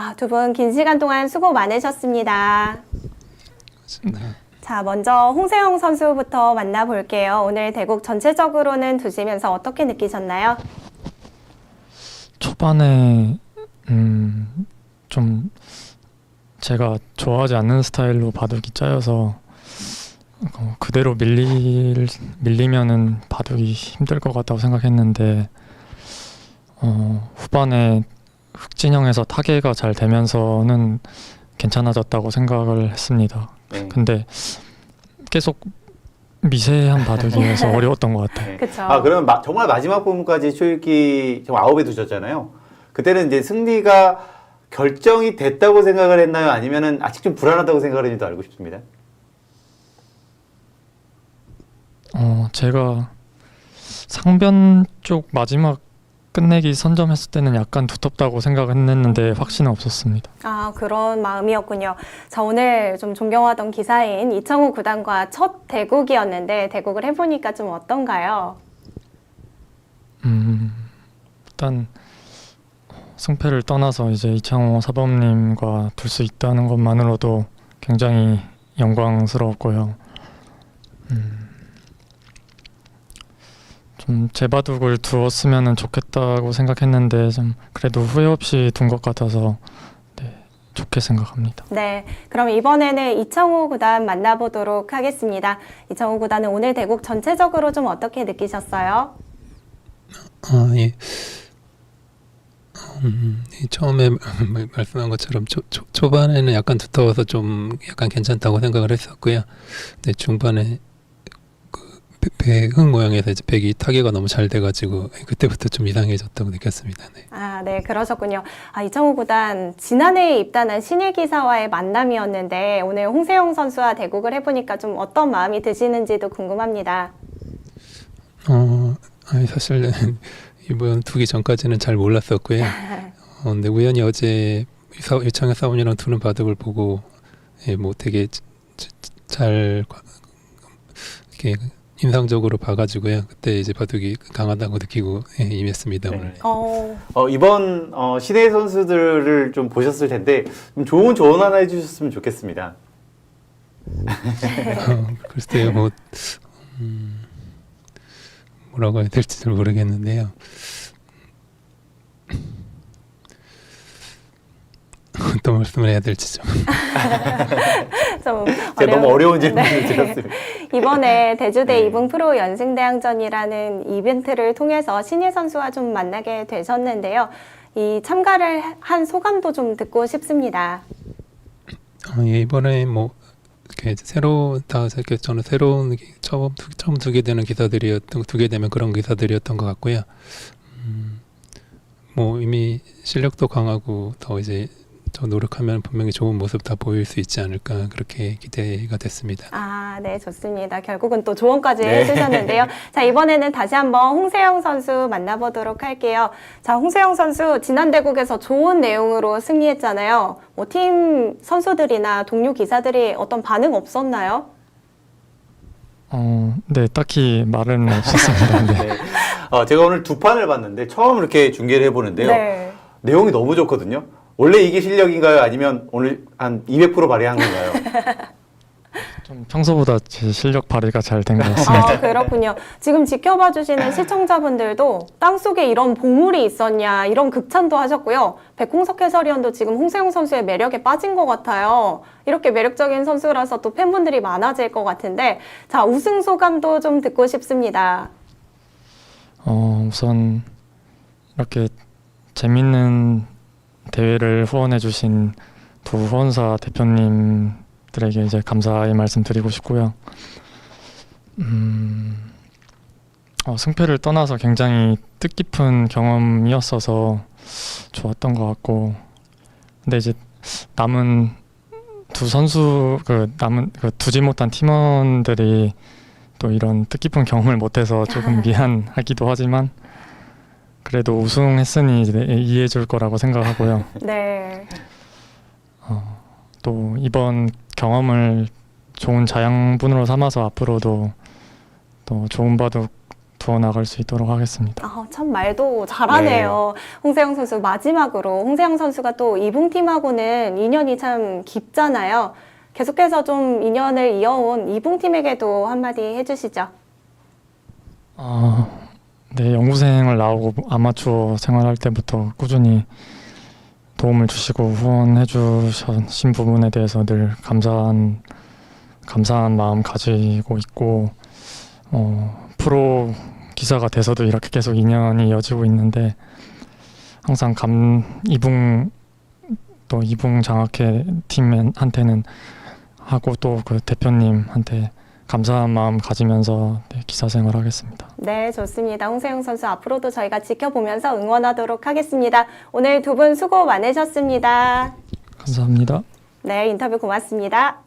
아, 두 분 긴 시간 동안 수고 많으셨습니다. 네. 자, 먼저 홍세영 선수부터 만나볼게요. 오늘 대국 전체적으로는 두시면서 어떻게 느끼셨나요? 초반에 음, 좀 제가 좋아하지 않는 스타일로 바둑이 짜여서 어, 그대로 밀릴 밀리면은 바둑이 힘들 것 같다고 생각했는데 어, 후반에 흑진영에서 타개가 잘 되면서는 괜찮아졌다고 생각을 했습니다. 네. 근데 계속 미세한 바둑이어서 어려웠던 것 같아요. 네. 그쵸. 아 그러면 마- 정말 마지막 부분까지 초읽기 정말 아홉에 두셨잖아요. 그때는 이제 승리가 결정이 됐다고 생각을 했나요? 아니면은 아직 좀 불안하다고 생각을 했는지도 알고 싶습니다. 어, 제가 상변 쪽 마지막 끝내기 선점했을 때는 약간 두텁다고 생각했는데 확신은 없었습니다. 아, 그런 마음이었군요. 자, 오늘 좀 존경하던 기사인 이창호 구단과 첫 대국이었는데 대국을 해보니까 좀 어떤가요? 음, 일단 승패를 떠나서 이제 이창호 사범님과 둘 수 있다는 것만으로도 굉장히 영광스러웠고요. 음, 좀 제바둑을 두었으면 좋겠다고 생각했는데 좀 그래도 후회 없이 둔 것 같아서 네, 좋게 생각합니다. 네, 그럼 이번에는 이창호 구단 만나보도록 하겠습니다. 이창호 구단은 오늘 대국 전체적으로 좀 어떻게 느끼셨어요? 아, 예. 음, 이 처음에 말- 말씀한 것처럼 초, 초, 초반에는 약간 두터워서 좀 약간 괜찮다고 생각을 했었고요. 근데 중반에 배흙 모양에서 이제 백이 타개가 너무 잘 돼가지고 그때부터 좀 이상해졌다고 느꼈습니다. 네. 아, 네, 그러셨군요. 아, 이창호 구단 지난해에 입단한 신일 기사와의 만남이었는데 오늘 홍세영 선수와 대국을 해보니까 좀 어떤 마음이 드시는지도 궁금합니다. 어, 아니 사실 이번 두기 전까지는 잘 몰랐었고요. 어, 근데 우연히 어제 사- 유창현 사원이랑 두는 바둑을 보고 예, 뭐 되게 잘 과- 이렇게 인상적으로 봐가지고요. 그때 이제 바둑이 강하다고 느끼고 예, 임했습니다 오늘. 어, 어, 이번 어, 시내 선수들을 좀 보셨을 텐데 좀 좋은 조언 하나 해주셨으면 좋겠습니다. 어, 글쎄요, 뭐 음, 뭐라고 해야 될지 잘 모르겠는데요. 어떤 말씀을 해야 될지 좀. 좀 제가 너무 어려운 네. 질문을 드렸습니다. 이번에 대주대 네. 이분 프로 연승대항전이라는 이벤트를 통해서 신일 선수와 좀 만나게 되셨는데요. 이 참가를 한 소감도 좀 듣고 싶습니다. 어, 예, 이번에 뭐 이렇게 새로 다 이렇게 저는 새로운 기- 처음 두- 처음 두게 되는 기사들이었던 두게 되면 그런 기사들이었던 것 같고요. 음, 뭐 이미 실력도 강하고 더 이제 더 노력하면 분명히 좋은 모습 다 보일 수 있지 않을까 그렇게 기대가 됐습니다. 아, 네, 좋습니다. 결국은 또 조언까지 네. 해주셨는데요. 자, 이번에는 다시 한번 홍세영 선수 만나보도록 할게요. 자, 홍세영 선수 지난 대국에서 좋은 내용으로 승리했잖아요. 뭐 팀 선수들이나 동료 기사들이 어떤 반응 없었나요? 어, 네, 딱히 말은 없었습니다. 네. 네. 어, 제가 오늘 두 판을 봤는데 처음 이렇게 중계를 해보는데요. 네. 내용이 너무 좋거든요. 원래 이게 실력인가요? 아니면 오늘 한 200% 발휘한 건가요? 좀 평소보다 제 실력 발휘가 잘 된 것 같습니다. 아, 그렇군요. 지금 지켜봐 주시는 시청자분들도 땅속에 이런 보물이 있었냐, 이런 극찬도 하셨고요. 백홍석 해설위원도 지금 홍세용 선수의 매력에 빠진 것 같아요. 이렇게 매력적인 선수라서 또 팬분들이 많아질 것 같은데, 자, 우승 소감도 좀 듣고 싶습니다. 어, 우선 이렇게 재밌는 대회를 후원해주신 두 후원사 대표님들에게 이제 감사의 말씀 드리고 싶고요. 음, 어, 승패를 떠나서 굉장히 뜻깊은 경험이었어서 좋았던 것 같고, 근데 이제 남은 두 선수 그 남은 그 두지 못한 팀원들이 또 이런 뜻깊은 경험을 못해서 조금 미안하기도 하지만 그래도 우승했으니 이해해 줄 거라고 생각하고요. 네. 어, 또 이번 경험을 좋은 자양분으로 삼아서 앞으로도 또 좋은 바둑 두어 나갈 수 있도록 하겠습니다. 아, 참 말도 잘하네요. 홍세영 선수 마지막으로 홍세영 선수가 또 이붕 팀하고는 인연이 참 깊잖아요. 계속해서 좀 인연을 이어온 이붕 팀에게도 한마디 해주시죠. 아, 네, 연구생을 나오고 아마추어 생활할 때부터 꾸준히 도움을 주시고 후원해 주신 부분에 대해서 늘 감사한 감사한 마음 가지고 있고 어, 프로 기사가 돼서도 이렇게 계속 인연이 이어지고 있는데 항상 감 이붕 또 이붕 장학회 팀한테는 하고 또 그 대표님한테 감사한 마음 가지면서 네, 기사 생활하겠습니다. 네, 좋습니다. 홍세영 선수 앞으로도 저희가 지켜보면서 응원하도록 하겠습니다. 오늘 두 분 수고 많으셨습니다. 감사합니다. 네, 인터뷰 고맙습니다.